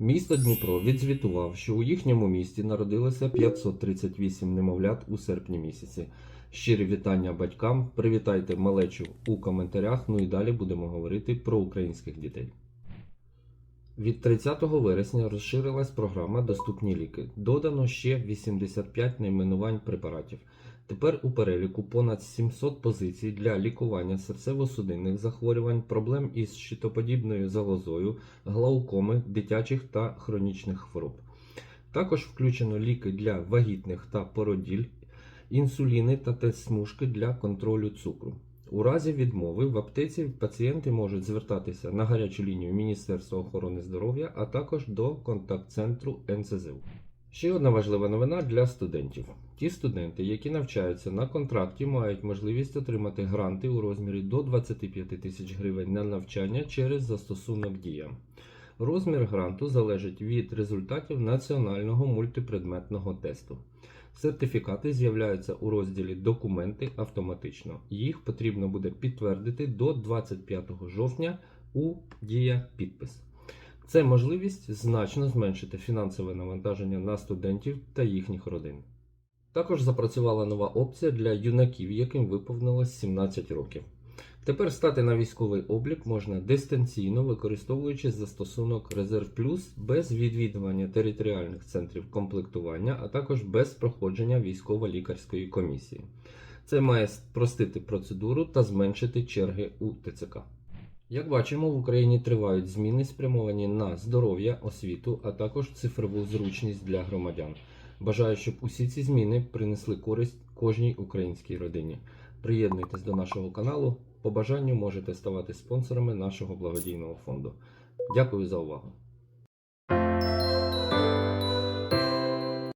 Місто Дніпро відзвітував, що у їхньому місті народилося 538 немовлят у серпні місяці. Щирі вітання батькам. Привітайте малечу у коментарях. Ну і далі будемо говорити про українських дітей. Від 30 вересня розширилась програма Доступні ліки. Додано ще 85 найменувань препаратів. Тепер у переліку понад 700 позицій для лікування серцево-судинних захворювань, проблем із щитоподібною залозою, глаукоми, дитячих та хронічних хвороб. Також включено ліки для вагітних та породіль, інсуліни та тест-смужки для контролю цукру. У разі відмови в аптеці пацієнти можуть звертатися на гарячу лінію Міністерства охорони здоров'я, а також до контакт-центру НСЗУ. Ще одна важлива новина для студентів. Ті студенти, які навчаються на контракті, мають можливість отримати гранти у розмірі до 25 тисяч гривень на навчання через застосунок Дія. Розмір гранту залежить від результатів національного мультипредметного тесту. Сертифікати з'являються у розділі Документи автоматично. Їх потрібно буде підтвердити до 25 жовтня у Дія підпис. Це можливість значно зменшити фінансове навантаження на студентів та їхніх родин. Також запрацювала нова опція для юнаків, яким виповнилось 17 років. Тепер стати на військовий облік можна дистанційно, використовуючи застосунок Резерв Плюс без відвідування територіальних центрів комплектування, а також без проходження військово-лікарської комісії. Це має спростити процедуру та зменшити черги у ТЦК. Як бачимо, в Україні тривають зміни, спрямовані на здоров'я, освіту, а також цифрову зручність для громадян. Бажаю, щоб усі ці зміни принесли користь кожній українській родині. Приєднуйтесь до нашого каналу. По бажанню можете ставати спонсорами нашого благодійного фонду. Дякую за увагу!